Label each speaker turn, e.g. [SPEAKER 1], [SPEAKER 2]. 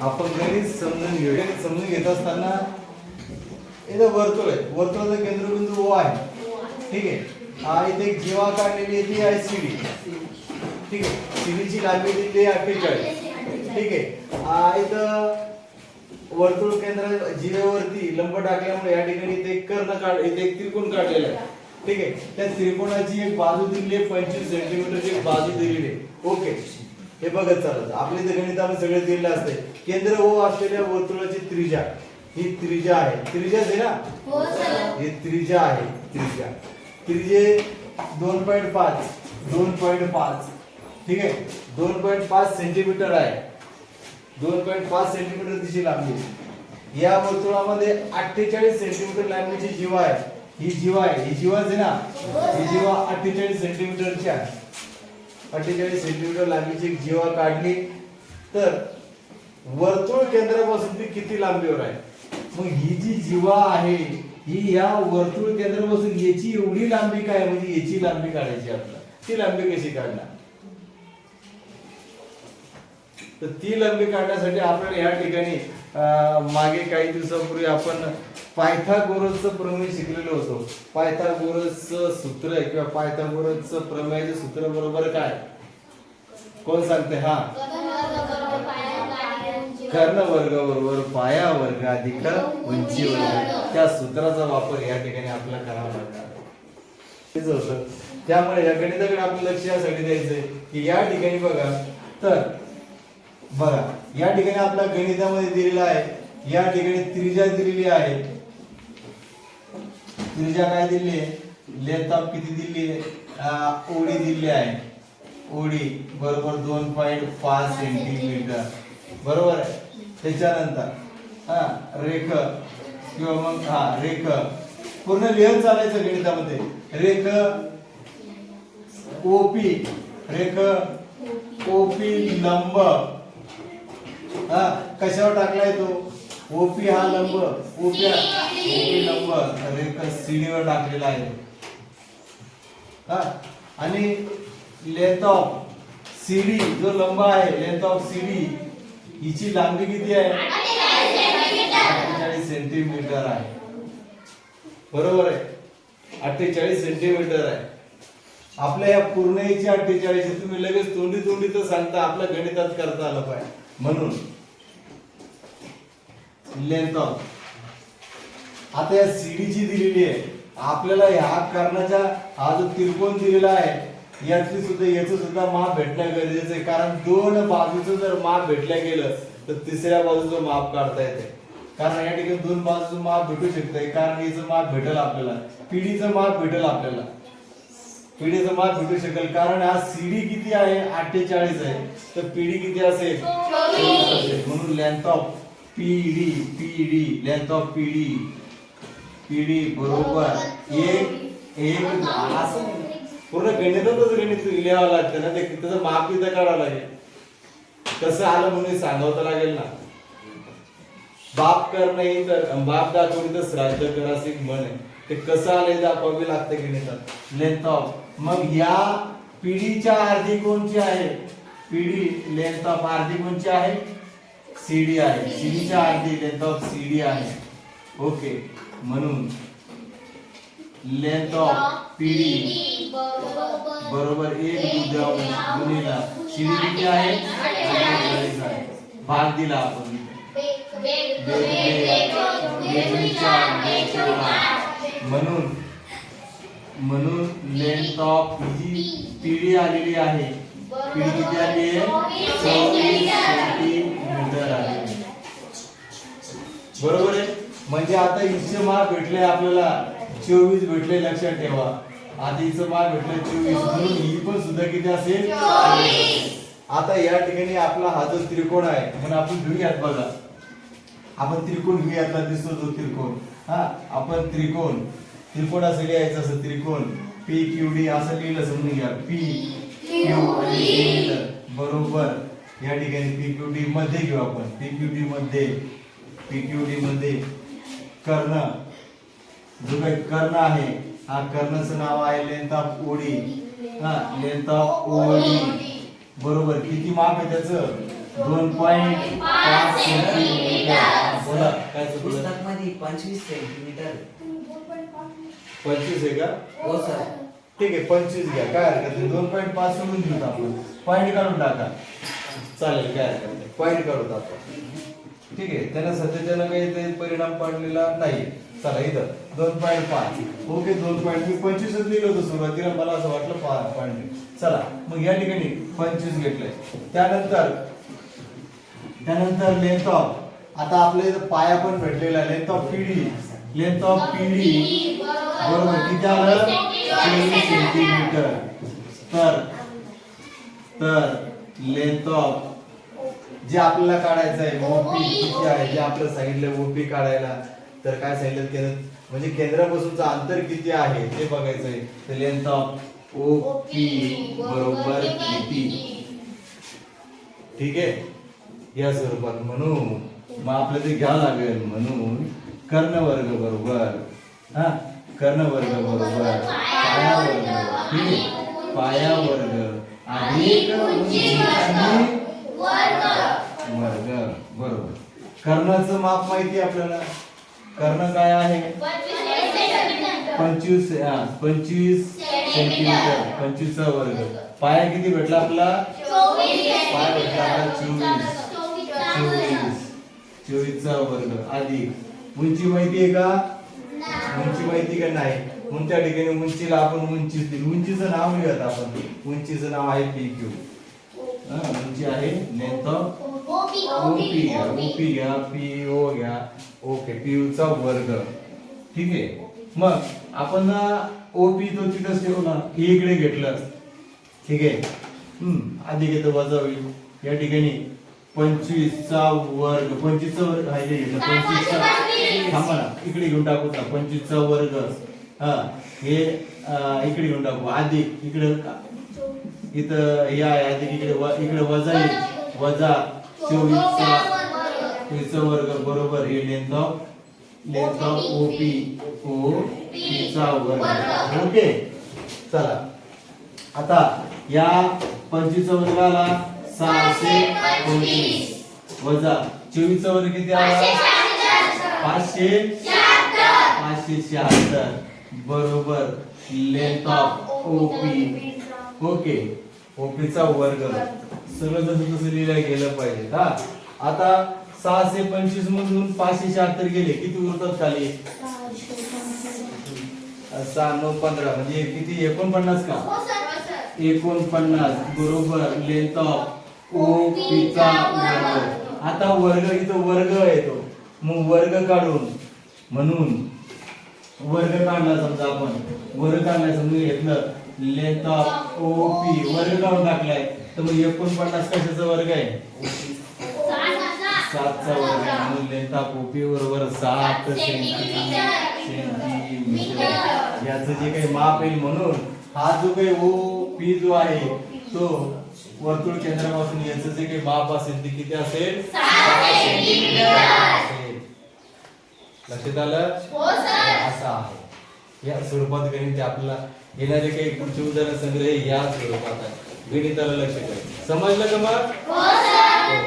[SPEAKER 1] आपण गणित समजून घेऊ. गणित समजून घेत असताना इथं वर्तुळ आहे. वर्तुळाचा केंद्रबिंदू ओ आहे. ठीक आहे? हा इथे एक जीवा काढलेली आहे ती आहे सीडी ठीक आहे? सीडीची लांबी दिली आहे अठ्ठेचाळीस. ठीक आहे? हा इथं वर्तुळ केंद्र जीवेवरती लंब टाकल्यामुळे या ठिकाणी इथे एक कर्ण काढ इथे एक त्रिकोण काढलेला आहे. ठीक आहे? त्या त्रिकोणाची एक बाजू दिलेली आहे पंचवीस सेंटीमीटरची एक बाजू दिलेली आहे. ओके हे बघत चालत आपल्या इथे गणितामध्ये सगळे दिलेलं असते केंद्र ओ असलेल्या वर्तुळाची त्रिज्या ही त्रिज्या आहे. त्रिज्याच आहे ना?
[SPEAKER 2] हो
[SPEAKER 1] हे त्रिज्या आहे. त्रिज्या त्रिजे दोन पॉईंट पाच. दोन पॉईंट पाच. ठीक आहे? दोन पॉईंट पाच सेंटीमीटर आहे. दोन पॉईंट पाच सेंटीमीटर तिची लांबी. या वर्तुळामध्ये अठ्ठेचाळीस सेंटीमीटर लांबीची जीवा आहे. ही जीवा आहे. ही जीवाच आहे ना? ही जीवा अठ्ठेचाळीस सेंटीमीटरची आहे. अठ्ठेचाळीस सेंटीमीटर लांबीची एक जीवा काढली. तर वर्तुळ केंद्रापासून ती किती लांबीवर आहे? मग ही जी जीवा आहे ही या वर्तुळ केंद्रापासून याची एवढी लांबी काय? म्हणजे याची लांबी काढायची आपल्याला. ती लांबी कशी काढणार? तर ती लांबी काढण्यासाठी आपल्याला या ठिकाणी मागे काही दिवसापूर्वी आपण पायथागोरसचं प्रमेय शिकलेलो होतो. पायथागोरसचं सूत्र आहे किंवा पायथागोरसचं प्रमेयाचं सूत्र बरोबर काय? कोण सांगते? हा. कर्ण वर्ग बरोबर पाया वर्ग अधिक उंची वर्ग त्या सूत्राचा वापर या ठिकाणी आपल्याला करावा लागणार. तेच होतं. त्यामुळे या गणिताकडे आपलं लक्ष यासाठी द्यायचंय की या ठिकाणी बघा. तर बघा या ठिकाणी आपला गणितामध्ये दिलेला आहे. या ठिकाणी त्रिजा दिलेली आहे. त्रिजा काय दिली आहे? लेताप किती दिली आहे? ओडी दिली आहे. ओडी बरोबर दोन पॉईंट पाच सेंटीमीटर बरोबर आहे? त्याच्यानंतर हा रेख किंवा मग हा रेख. पूर्ण लिहत चालायचं गणितामध्ये. रेख ओपी. रेख ओपी लंब. हा कशावर टाकलाय तो? ओपी हा लंब ओपी ओपी लंब रेख सीडीवर टाकलेला आहे हा आणि लेंथ ऑफ सीडी जो लंब आहे लेंथ ऑफ सीडी हिची लांबी किती आहे? अठ्ठेचाळीस सेंटीमीटर आहे. बरोबर आहे? अठ्ठेचाळीस सेंटीमीटर आहे. आपल्या या पूर्ण अठ्ठेचाळीस तुम्ही लगेच तोंडी तोंडी तर सांगता आपल्या गणितात करता आलं पाहिजे. म्हणून लेंथ ऑफ आता या सीडीची दिलेली आहे आपल्याला ह्या कर्णाच्या हा जो त्रिकोण दिलेला आहे यातली सुद्धा याचं सुद्धा माप भेटणं गरजेचं आहे. कारण दोन बाजूचं जर माप भेटलं गेलं तर तिसऱ्या बाजूचं माप काढता येते. कारण या ठिकाणी दोन बाजूचं माप भेटू शकतंय. कारण याचं माप भेटेल आपल्याला. पिढीचं माप भेटेल आपल्याला. पिढीचं माप भेटू शकेल. कारण हा सीडी किती आहे? अठ्ठेचाळीस आहे. तर पिढी किती असेल. म्हणून length PD PD length of PD. PD बरोबर. एक एक असं पूर्ण गणितातच गणित लिहावं लागतं ना ते. त्याचं माप तिथं काढावं लागेल. कसं आलं म्हणून सांगावं लागेल ना. बाप कर नाही तर बाप दाखवली तर श्राद्ध कर असे एक म्हण आहे. ते कसं आलं दाखवावे लागतं गणितात. लेंथ ऑफ मग या पिढीच्या अर्धी कोणची आहे? पिढी लेंथ ऑफ अर्धी कोणची आहे? सीडी आहे. सीडीच्या अर्धी लेंथ ऑफ़ सीडी आहे. ओके म्हणून लेंथ ऑफ़ पिढी बरोबर एक गुणिला. सीडी किती आहे? भाग दिला आपण. म्हणून म्हणून लेंथ ऑफ़ ही पिढी आलेली आहे. पिढी किती आली आहे? चोवीस सेंटीमीटर आली. बरोबर आहे. म्हणजे आता हिचे माप भेटले आपल्याला चोवीस भेटले लक्षात ठेवा. आता हिचं माप भेटलं चोवीस म्हणून ही पण सुद्धा किती असेल? आता या ठिकाणी आपला हा जो त्रिकोण आहे म्हणून आपण घेऊयात बघा. आपण त्रिकोण घेऊयातला दिसतो तो त्रिकोण. हा आपण त्रिकोण. त्रिकोण असं लिहायचं असं त्रिकोण. पी क्यू डी असं लिहिलं समजून घ्या. पी क्यू आणि. बरोबर. या ठिकाणी पी क्यू डी मध्ये घेऊ आपण. पी क्यू डी मध्ये पी क्यू डी मध्ये कर्ण. जो काही कर्ण आहे हा कर्णाचं नाव आहे लेंथ ऑफ ओडी हा लेंथ ऑफ ओडी बरोबर. किती माप आहे त्याचं? दोन पॉईंट पाच सेंटीमीटर बोला काय चुकलं
[SPEAKER 2] पंचवीस सेंटीमीटर
[SPEAKER 1] पंचवीस आहे का?
[SPEAKER 2] हो सर.
[SPEAKER 1] ठीक आहे पंचवीस घ्या. काय हरकत नाही. दोन पॉईंट पाच सोडून देऊ आपण. पॉईंट काढून टाका. चालेल काय हरकत नाही. पॉईंट काढू आपण ठीक आहे त्याला सध्या काही ते परिणाम पाडलेला नाही. चला इथं. दोन पॉईंट पाच. ओके दोन पॉईंट मी पंचवीसच लिहिलं होतं सुरुवातीला मला असं वाटलं पॉईंट चला मग या ठिकाणी पंचवीस घेतलंय. त्यानंतर त्यानंतर लेंथ ऑफ आता आपल्या इथं पाया पण भेटलेला length of PD length of PD बरोबर किती आलं? सेंटीमीटर. तर तर लेंथ ऑफ जे आपल्याला काढायचं आहे ओपी. किती आहे जे आपलं सांगितलं ओपी काढायला तर काय सांगितलं? केंद्र म्हणजे केंद्रापासूनचं अंतर किती आहे ते बघायचं आहे तर लेंथ ऑफ ओपी. बरोबर किती? ठीक आहे? या स्वरूपात म्हणून मग आपलं ते घ्यावं लागेल म्हणून कर्णवर्ग बरोबर. हा? कर्णवर्ग बरोबर. पाया वर्ग ठीक आहे पाया वर्ग अधिक वर्ग. बरोबर. कर्णाचं माप माहिती आहे आपल्याला? कर्ण काय आहे? पंचवीस पंचवीस सेंटीमीटर पंचवीसचा वर्ग. पाया किती भेटला आपला? पाय भेटला आपला चोवीस. चोवीस. चोवीसचा वर्ग. अधिक उंची माहिती आहे का? उंची माहिती का नाही? कोणत्या ठिकाणी उंचीला आपण उंचीच दिली? उंचीचं नाव लिहत आपण. उंचीचं नाव आहे पी क्यू उंची आहे ऑफ ओपी घ्या ओपी. घ्या पी ओ घ्या. ओके पी चा वर्ग. ठीक आहे? मग आपण ओपी तो तिथंच ठेवला हे इकडे घेतलं. ठीक आहे? हम्म आधी घेतो वजा होईल. या ठिकाणी पंचवीसचा वर्ग. पंचवीसचा वर्ग हा घेतलं पंचवीसचा थांबा ना इकडे घेऊन टाकू ना पंचवीसचा वर्ग. हा हे इकडे घेऊन टाकू. अधिक इकडे इथं अधिक इकडे व- इकडे वजा येईल वजा चोवीसचा चोवीसचा वर्ग बरोबर. हे length of length of OP O चा वर्ग. ओके? चला. आता या पंचवीसचा वर्ग आला. सहाशे पंचवीस. वजा चोवीसचा वर्ग किती आला? पाचशे पाचशे शहात्तर. बरोबर. Length of OP okay. ओपीचा वर्ग. सगळं जसं तसं लिहिलं गेलं पाहिजे. हा. आता सहाशे पंचवीस मधून पाचशे शहात्तर गेले. किती उरतात खाली? सहा नऊ पंधरा. म्हणजे किती? एकोणपन्नास का? एकोणपन्नास. बरोबर. लेंथ ऑफ ओपीचा वर्ग. आता वर्ग इथं वर्ग येतो मग वर्ग काढून म्हणून वर्ग काढला समजा आपण. वर्ग काढला समजा घेतलं. लेंथ ऑफ ओपी वर्ग काढून टाकलाय. तर मग एकोणपन्नास कशाचा वर्ग आहे? सातचा वर्ग आहे. म्हणून लेंथ ऑफ ओपी बरोबर सात सेंटीमीटर. याचं जे काही माप येईल म्हणून हा जो काही ओ पी जो आहे तो वर्तुळ केंद्रापासून याचं जे काही माप असेल ते किती असेल. लक्षात आलं? असा आहे. या स्वरूपात गणित आपल्याला येणारे काही पुढचे उदाहरण संग्रह या स्वरूपात आहे. गणिताला लक्ष ठेवा समजलं का मग? हो.